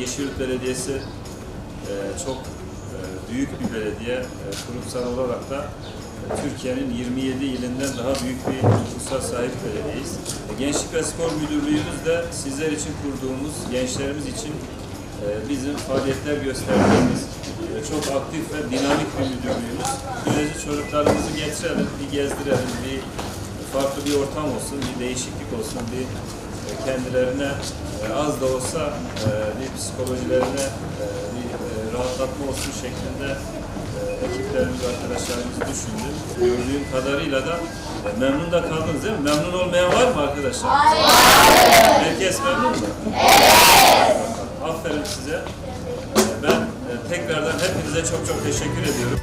Yeşilyurt Belediyesi e, çok e, büyük bir belediye. E, kurumsal olarak da e, Türkiye'nin 27 ilinden daha büyük bir nüfusa sahip belediyeyiz. E, Gençlik ve Spor Müdürlüğümüz de sizler için kurduğumuz, gençlerimiz için e, bizim faaliyetler gösterdiğimiz e, çok aktif ve dinamik bir müdürlüğümüz. Böylece çocuklarımızı getirelim, bir gezdirelim, bir farklı bir ortam olsun, bir değişiklik olsun, bir e, kendilerine e, az da olsa e, bir psikolojilerine bir rahatlatma olsun şeklinde ekiplerimiz, arkadaşlarımız düşündü. Gördüğüm kadarıyla da memnun da kaldınız değil mi? Memnun olmayan var mı arkadaşlar? Hayır. Herkes memnun mu? Evet. Aferin size. Ben tekrardan hepinize çok çok teşekkür ediyorum.